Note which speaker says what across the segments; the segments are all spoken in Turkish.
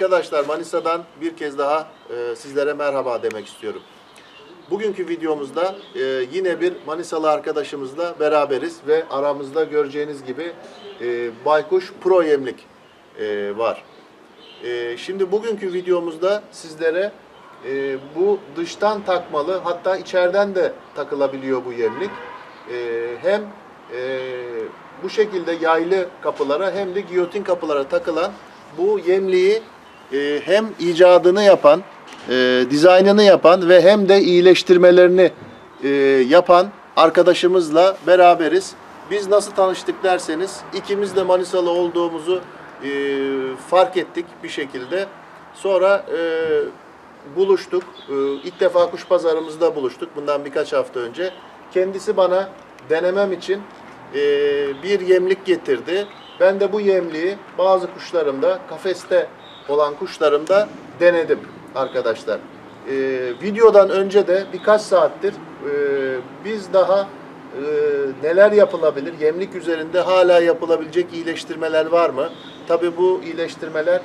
Speaker 1: Arkadaşlar Manisa'dan bir kez daha e, sizlere merhaba demek istiyorum. Bugünkü videomuzda e, yine bir Manisalı arkadaşımızla beraberiz ve aramızda göreceğiniz gibi e, Baykuş Pro Yemlik e, var. E, şimdi bugünkü videomuzda sizlere e, bu dıştan takmalı hatta içeriden de takılabiliyor bu yemlik. E, hem e, bu şekilde yaylı kapılara hem de giyotin kapılara takılan bu yemliği e, hem icadını yapan, e, dizaynını yapan ve hem de iyileştirmelerini e, yapan arkadaşımızla beraberiz. Biz nasıl tanıştık derseniz ikimiz de Manisalı olduğumuzu e, fark ettik bir şekilde. Sonra e, buluştuk. E, ilk defa kuş pazarımızda buluştuk bundan birkaç hafta önce. Kendisi bana denemem için e, bir yemlik getirdi. Ben de bu yemliği bazı kuşlarımda, kafeste olan kuşlarımda denedim arkadaşlar. E, videodan önce de birkaç saattir e, biz daha e, neler yapılabilir, yemlik üzerinde hala yapılabilecek iyileştirmeler var mı? Tabii bu iyileştirmeler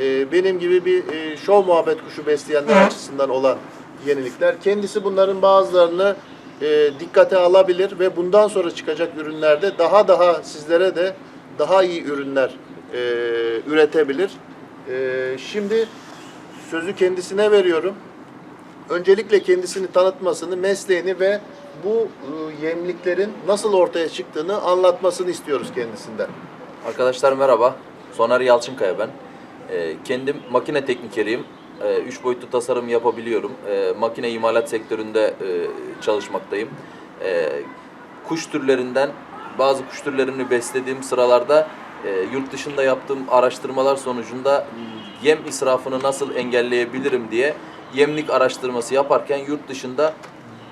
Speaker 1: e, benim gibi bir e, şov muhabbet kuşu besleyenler açısından olan yenilikler. Kendisi bunların bazılarını e, dikkate alabilir ve bundan sonra çıkacak ürünlerde daha daha sizlere de daha iyi ürünler e, üretebilir. E, şimdi sözü kendisine veriyorum. Öncelikle kendisini tanıtmasını, mesleğini ve bu e, yemliklerin nasıl ortaya çıktığını anlatmasını istiyoruz kendisinden.
Speaker 2: Arkadaşlar merhaba. Soner Yalçınkaya ben. Ee, kendim makine teknikeriyim. Ee, üç boyutlu tasarım yapabiliyorum. Ee, makine imalat sektöründe e, çalışmaktayım. Ee, kuş türlerinden bazı kuş türlerini beslediğim sıralarda e, yurt dışında yaptığım araştırmalar sonucunda yem israfını nasıl engelleyebilirim diye yemlik araştırması yaparken yurt dışında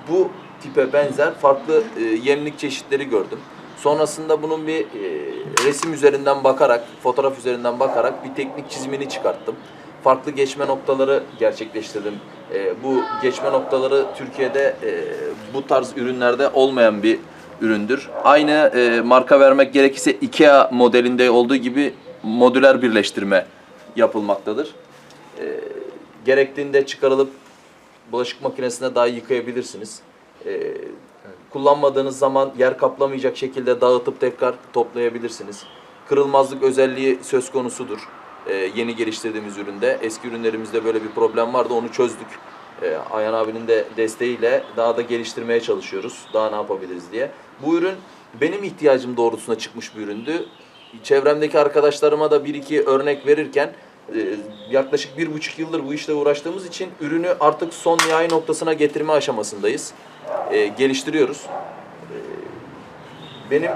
Speaker 2: bu tipe benzer farklı e, yemlik çeşitleri gördüm. Sonrasında bunun bir e, resim üzerinden bakarak, fotoğraf üzerinden bakarak bir teknik çizimini çıkarttım. Farklı geçme noktaları gerçekleştirdim. E, bu geçme noktaları Türkiye'de e, bu tarz ürünlerde olmayan bir üründür. Aynı e, marka vermek gerekirse IKEA modelinde olduğu gibi modüler birleştirme yapılmaktadır. E, gerektiğinde çıkarılıp bulaşık makinesine dahi yıkayabilirsiniz. Ee, kullanmadığınız zaman yer kaplamayacak şekilde dağıtıp tekrar toplayabilirsiniz. Kırılmazlık özelliği söz konusudur. Ee, yeni geliştirdiğimiz üründe. Eski ürünlerimizde böyle bir problem vardı onu çözdük. Ee, Ayhan abinin de desteğiyle daha da geliştirmeye çalışıyoruz. Daha ne yapabiliriz diye. Bu ürün benim ihtiyacım doğrultusunda çıkmış bir üründü. Çevremdeki arkadaşlarıma da bir iki örnek verirken e, yaklaşık bir buçuk yıldır bu işle uğraştığımız için ürünü artık son nihai noktasına getirme aşamasındayız. E, geliştiriyoruz. E, benim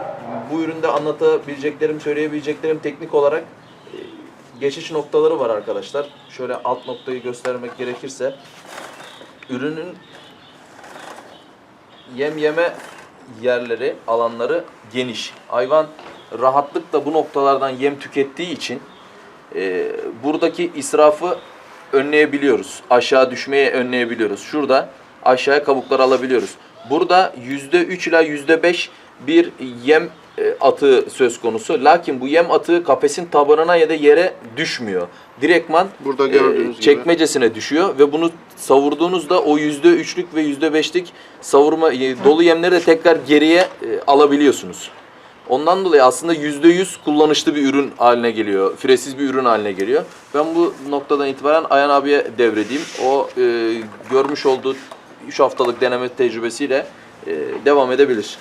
Speaker 2: bu üründe anlatabileceklerim, söyleyebileceklerim teknik olarak geçiş noktaları var arkadaşlar. Şöyle alt noktayı göstermek gerekirse ürünün yem yeme yerleri, alanları geniş. Hayvan rahatlıkla bu noktalardan yem tükettiği için e, buradaki israfı önleyebiliyoruz. Aşağı düşmeye önleyebiliyoruz. Şurada aşağıya kabuklar alabiliyoruz. Burada yüzde üç ila yüzde beş bir yem atığı söz konusu. Lakin bu yem atığı kafesin tabanına ya da yere düşmüyor. Direktman
Speaker 1: Burada
Speaker 2: e,
Speaker 1: gördüğünüz gibi.
Speaker 2: çekmecesine düşüyor ve bunu savurduğunuzda o yüzde üçlük ve yüzde beşlik savurma e, dolu yemleri de tekrar geriye e, alabiliyorsunuz. Ondan dolayı aslında yüzde yüz kullanışlı bir ürün haline geliyor. Firesiz bir ürün haline geliyor. Ben bu noktadan itibaren Ayhan abiye devredeyim. O e, görmüş olduğu 3 haftalık deneme tecrübesiyle e, devam edebilir.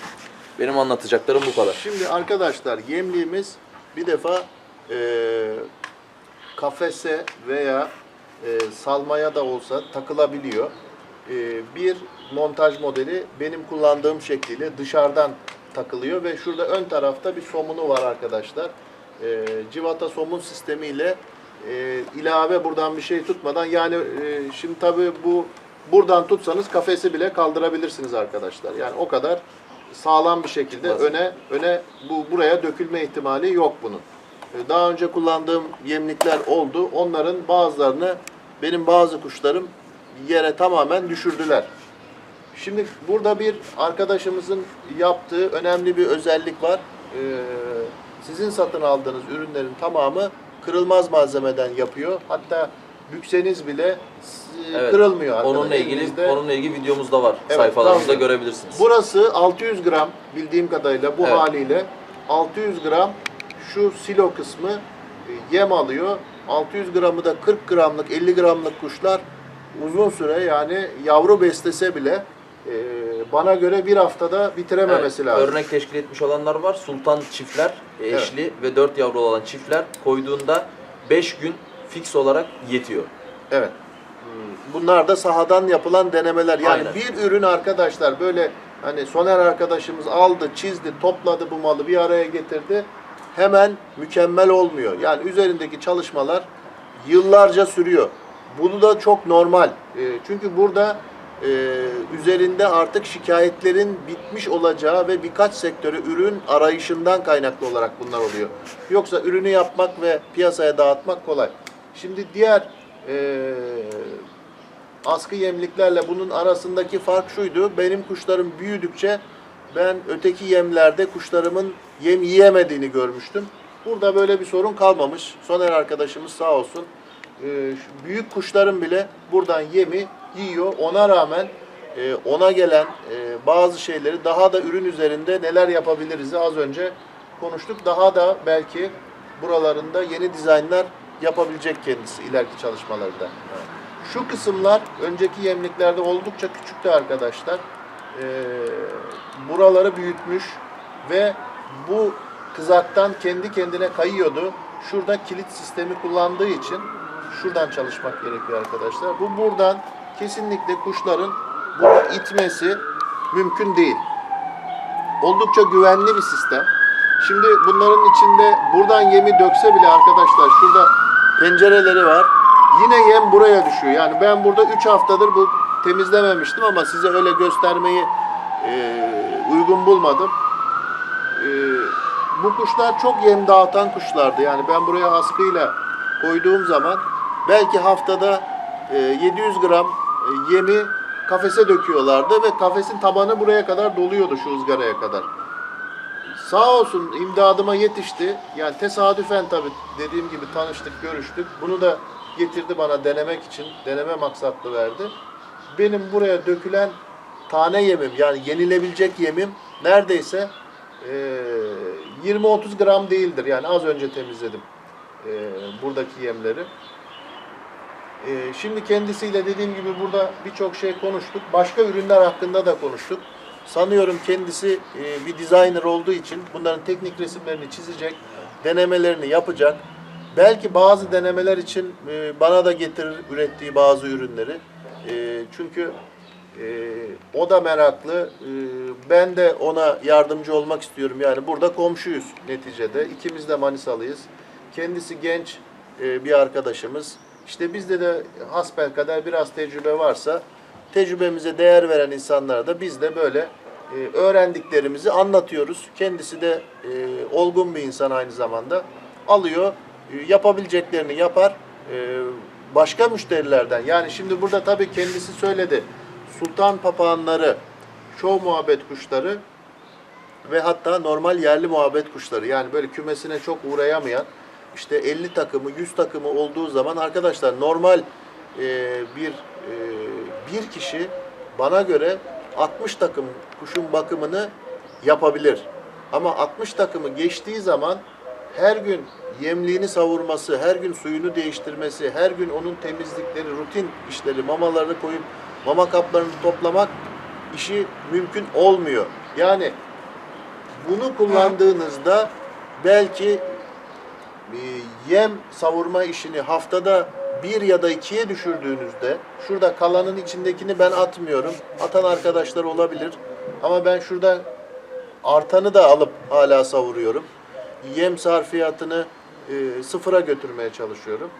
Speaker 2: Benim anlatacaklarım bu kadar.
Speaker 1: Şimdi arkadaşlar yemliğimiz bir defa e, kafese veya e, salmaya da olsa takılabiliyor. E, bir montaj modeli benim kullandığım şekliyle dışarıdan takılıyor ve şurada ön tarafta bir somunu var arkadaşlar. E, civata somun sistemiyle e, ilave buradan bir şey tutmadan yani e, şimdi tabii bu buradan tutsanız kafesi bile kaldırabilirsiniz arkadaşlar. Yani o kadar sağlam bir şekilde
Speaker 2: Nasıl?
Speaker 1: öne öne bu buraya dökülme ihtimali yok bunun. Ee, Daha önce kullandığım yemlikler oldu. Onların bazılarını benim bazı kuşlarım yere tamamen düşürdüler. Şimdi burada bir arkadaşımızın yaptığı önemli bir özellik var. Ee, sizin satın aldığınız ürünlerin tamamı kırılmaz malzemeden yapıyor. Hatta bükseniz bile e,
Speaker 2: Evet.
Speaker 1: kırılmıyor. arkadaşlar.
Speaker 2: Onunla ilgili
Speaker 1: Elinizde-
Speaker 2: onunla ilgili videomuz da var.
Speaker 1: Evet,
Speaker 2: Sayfalarımızda
Speaker 1: tamam.
Speaker 2: görebilirsiniz.
Speaker 1: Burası 600 gram bildiğim kadarıyla bu
Speaker 2: Evet.
Speaker 1: haliyle 600 gram şu silo kısmı e, yem alıyor. 600 gramı da 40 gramlık 50 gramlık kuşlar uzun süre yani yavru beslese bile e, bana göre bir haftada bitirememesi
Speaker 2: Evet,
Speaker 1: lazım.
Speaker 2: Örnek teşkil etmiş olanlar var. Sultan çiftler, eşli ve 4 yavru olan çiftler koyduğunda 5 gün fix olarak yetiyor.
Speaker 1: Evet. Hmm, Bunlar da sahadan yapılan denemeler. Yani
Speaker 2: Aynen.
Speaker 1: bir ürün arkadaşlar böyle hani Soner arkadaşımız aldı, çizdi, topladı bu malı bir araya getirdi. Hemen mükemmel olmuyor. Yani üzerindeki çalışmalar yıllarca sürüyor. Bunu da çok normal. E, çünkü burada e, üzerinde artık şikayetlerin bitmiş olacağı ve birkaç sektörü ürün arayışından kaynaklı olarak bunlar oluyor. Yoksa ürünü yapmak ve piyasaya dağıtmak kolay. Şimdi diğer e, askı yemliklerle bunun arasındaki fark şuydu. Benim kuşlarım büyüdükçe ben öteki yemlerde kuşlarımın yem yiyemediğini görmüştüm. Burada böyle bir sorun kalmamış. Soner arkadaşımız sağ olsun. e, büyük kuşların bile buradan yemi yiyor. Ona rağmen e, ona gelen e, bazı şeyleri daha da ürün üzerinde neler yapabiliriz az önce konuştuk. Daha da belki buralarında yeni dizaynlar yapabilecek kendisi ileriki çalışmalarında. Şu kısımlar önceki yemliklerde oldukça küçüktü arkadaşlar. Ee, buraları büyütmüş ve bu kızaktan kendi kendine kayıyordu. Şurada kilit sistemi kullandığı için şuradan çalışmak gerekiyor arkadaşlar. Bu buradan kesinlikle kuşların bunu itmesi mümkün değil. Oldukça güvenli bir sistem. Şimdi bunların içinde buradan yemi dökse bile arkadaşlar şurada pencereleri var. Yine yem buraya düşüyor. Yani ben burada 3 haftadır bu temizlememiştim ama size öyle göstermeyi e, uygun bulmadım. E, bu kuşlar çok yem dağıtan kuşlardı. Yani ben buraya askıyla koyduğum zaman belki haftada e, 700 gram e, yemi kafese döküyorlardı ve kafesin tabanı buraya kadar doluyordu şu ızgaraya kadar. Sağ olsun imdadıma yetişti. Yani tesadüfen tabii dediğim gibi tanıştık, görüştük. Bunu da getirdi bana denemek için, deneme maksatlı verdi. Benim buraya dökülen tane yemim yani yenilebilecek yemim neredeyse eee, 20-30 gram değildir. Yani az önce temizledim eee, buradaki yemleri. Ee, şimdi kendisiyle dediğim gibi burada birçok şey konuştuk. Başka ürünler hakkında da konuştuk. Sanıyorum kendisi e, bir designer olduğu için bunların teknik resimlerini çizecek, denemelerini yapacak. Belki bazı denemeler için e, bana da getirir ürettiği bazı ürünleri. E, çünkü e, o da meraklı. E, ben de ona yardımcı olmak istiyorum. Yani burada komşuyuz neticede. İkimiz de Manisalıyız. Kendisi genç e, bir arkadaşımız. İşte bizde de hasbelkader biraz tecrübe varsa tecrübemize değer veren insanlara da biz de böyle e, öğrendiklerimizi anlatıyoruz. Kendisi de e, olgun bir insan aynı zamanda. Alıyor, e, yapabileceklerini yapar. E, başka müşterilerden yani şimdi burada tabii kendisi söyledi. Sultan papağanları, şov muhabbet kuşları ve hatta normal yerli muhabbet kuşları yani böyle kümesine çok uğrayamayan işte 50 takımı 100 takımı olduğu zaman arkadaşlar normal e, bir e, bir kişi bana göre 60 takım kuşun bakımını yapabilir. Ama 60 takımı geçtiği zaman her gün yemliğini savurması, her gün suyunu değiştirmesi, her gün onun temizlikleri, rutin işleri, mamalarını koyup mama kaplarını toplamak işi mümkün olmuyor. Yani bunu kullandığınızda belki e, yem savurma işini haftada bir ya da ikiye düşürdüğünüzde şurada kalanın içindekini ben atmıyorum. Atan arkadaşlar olabilir. Ama ben şurada artanı da alıp hala savuruyorum. Yem sarfiyatını e, sıfıra götürmeye çalışıyorum.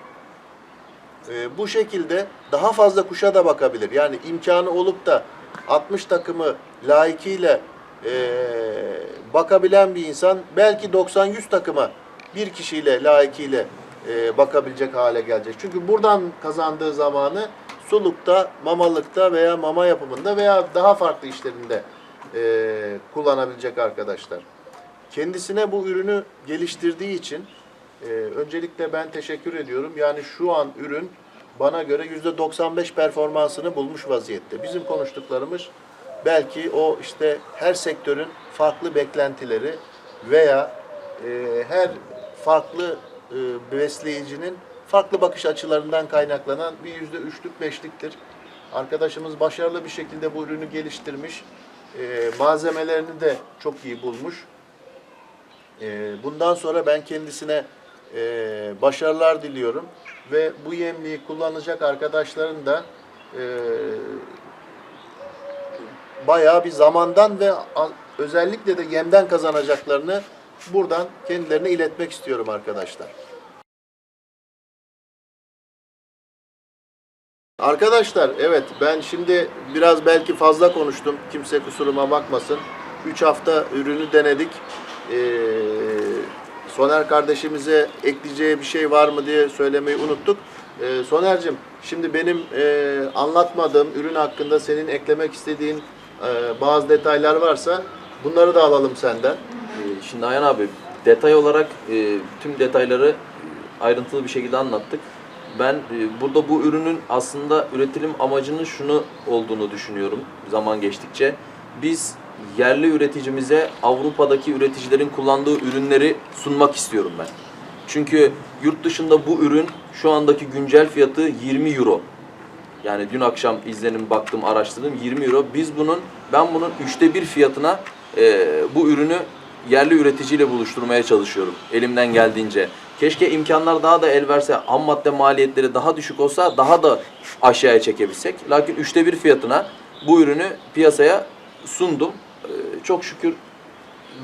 Speaker 1: E, bu şekilde daha fazla kuşa da bakabilir. Yani imkanı olup da 60 takımı layıkıyla e, bakabilen bir insan belki 90-100 takıma bir kişiyle layıkıyla e, bakabilecek hale gelecek. Çünkü buradan kazandığı zamanı sulukta, mamalıkta veya mama yapımında veya daha farklı işlerinde e, kullanabilecek arkadaşlar. Kendisine bu ürünü geliştirdiği için Ee, öncelikle ben teşekkür ediyorum. Yani şu an ürün bana göre %95 performansını bulmuş vaziyette. Bizim konuştuklarımız belki o işte her sektörün farklı beklentileri veya e, her farklı e, besleyicinin farklı bakış açılarından kaynaklanan bir yüzde üçlük beşliktir. Arkadaşımız başarılı bir şekilde bu ürünü geliştirmiş. E, malzemelerini de çok iyi bulmuş. E, bundan sonra ben kendisine e, başarılar diliyorum ve bu yemliği kullanacak arkadaşların da e, bayağı bir zamandan ve özellikle de yemden kazanacaklarını buradan kendilerine iletmek istiyorum arkadaşlar. Arkadaşlar evet ben şimdi biraz belki fazla konuştum. Kimse kusuruma bakmasın. 3 hafta ürünü denedik. Ee, Soner kardeşimize ekleyeceği bir şey var mı diye söylemeyi unuttuk. Ee, Soner'cim şimdi benim e, anlatmadığım ürün hakkında senin eklemek istediğin e, bazı detaylar varsa bunları da alalım senden.
Speaker 2: Şimdi Ayhan abi detay olarak e, tüm detayları e, ayrıntılı bir şekilde anlattık. Ben e, burada bu ürünün aslında üretim amacının şunu olduğunu düşünüyorum zaman geçtikçe. Biz yerli üreticimize Avrupa'daki üreticilerin kullandığı ürünleri sunmak istiyorum ben. Çünkü yurt dışında bu ürün şu andaki güncel fiyatı 20 euro. Yani dün akşam izlenim baktım araştırdım 20 euro. Biz bunun ben bunun üçte bir fiyatına e, bu ürünü yerli üreticiyle buluşturmaya çalışıyorum elimden geldiğince. Keşke imkanlar daha da el verse ham madde maliyetleri daha düşük olsa daha da aşağıya çekebilsek. Lakin üçte bir fiyatına bu ürünü piyasaya sundum. E, çok şükür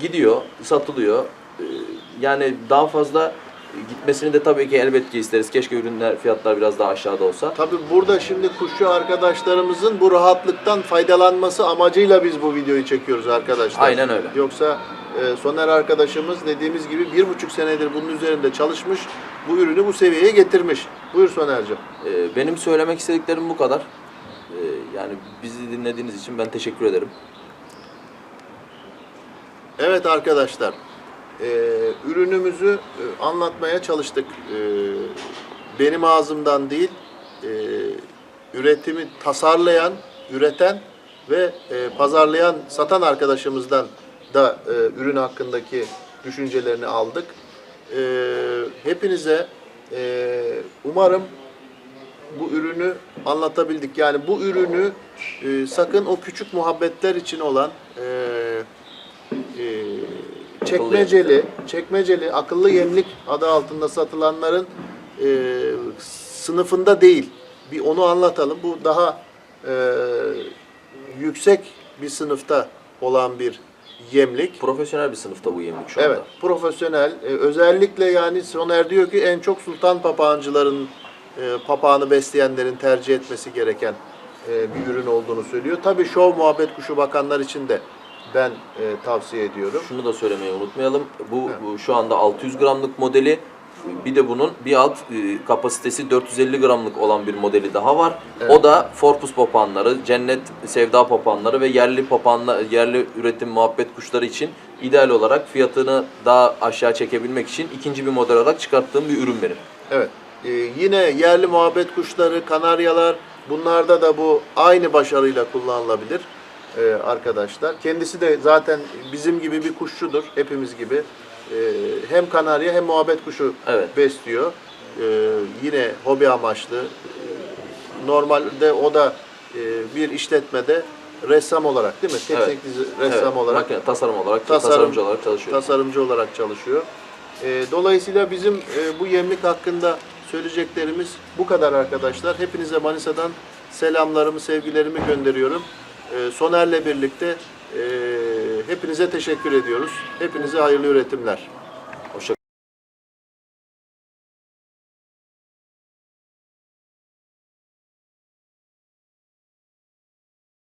Speaker 2: gidiyor, satılıyor. E, yani daha fazla gitmesini de tabii ki elbette isteriz. Keşke ürünler fiyatlar biraz daha aşağıda olsa.
Speaker 1: Tabii burada şimdi kuşçu arkadaşlarımızın bu rahatlıktan faydalanması amacıyla biz bu videoyu çekiyoruz arkadaşlar.
Speaker 2: Aynen öyle.
Speaker 1: Yoksa e, Soner arkadaşımız dediğimiz gibi bir buçuk senedir bunun üzerinde çalışmış, bu ürünü bu seviyeye getirmiş. Buyur Soner'cim.
Speaker 2: Ee, benim söylemek istediklerim bu kadar. Ee, yani bizi dinlediğiniz için ben teşekkür ederim.
Speaker 1: Evet arkadaşlar, e, ürünümüzü e, anlatmaya çalıştık. E, benim ağzımdan değil, e, üretimi tasarlayan, üreten ve e, pazarlayan, satan arkadaşımızdan da e, ürün hakkındaki düşüncelerini aldık. E, hepinize e, umarım bu ürünü anlatabildik. Yani bu ürünü e, sakın o küçük muhabbetler için olan e, e, çekmeceli, çekmeceli akıllı yemlik adı altında satılanların e, sınıfında değil. Bir onu anlatalım. Bu daha e, yüksek bir sınıfta olan bir yemlik.
Speaker 2: Profesyonel bir sınıfta bu yemlik şu anda.
Speaker 1: Evet, profesyonel. Ee, özellikle yani Soner diyor ki en çok sultan papağancıların e, papağanı besleyenlerin tercih etmesi gereken e, bir ürün olduğunu söylüyor. Tabii şov muhabbet kuşu bakanlar için de ben e, tavsiye ediyorum.
Speaker 2: Şunu da söylemeyi unutmayalım. Bu, bu şu anda 600 gramlık modeli. Bir de bunun bir alt e, kapasitesi 450 gramlık olan bir modeli daha var. O da Forpus papağanları, cennet sevda papağanları ve yerli papağanlar, yerli üretim muhabbet kuşları için ideal olarak fiyatını daha aşağı çekebilmek için ikinci bir model olarak çıkarttığım bir ürün benim.
Speaker 1: Evet. Ee, yine yerli muhabbet kuşları, kanaryalar bunlarda da bu aynı başarıyla kullanılabilir e, arkadaşlar. Kendisi de zaten bizim gibi bir kuşçudur. Hepimiz gibi. Ee, hem kanarya hem muhabbet kuşu
Speaker 2: Evet.
Speaker 1: besliyor. Ee, yine hobi amaçlı. Normalde o da e, bir işletmede ressam olarak değil mi?
Speaker 2: Evet.
Speaker 1: Teknik ressam
Speaker 2: Evet,
Speaker 1: olarak
Speaker 2: makine, tasarım olarak,
Speaker 1: Tasarım-
Speaker 2: tasarımcı olarak çalışıyor.
Speaker 1: tasarımcı olarak çalışıyor. Ee, dolayısıyla bizim e, bu yemlik hakkında söyleyeceklerimiz bu kadar arkadaşlar. Hepinize Manisa'dan selamlarımı, sevgilerimi gönderiyorum. Soner'le birlikte e, hepinize teşekkür ediyoruz. Hepinize hayırlı üretimler.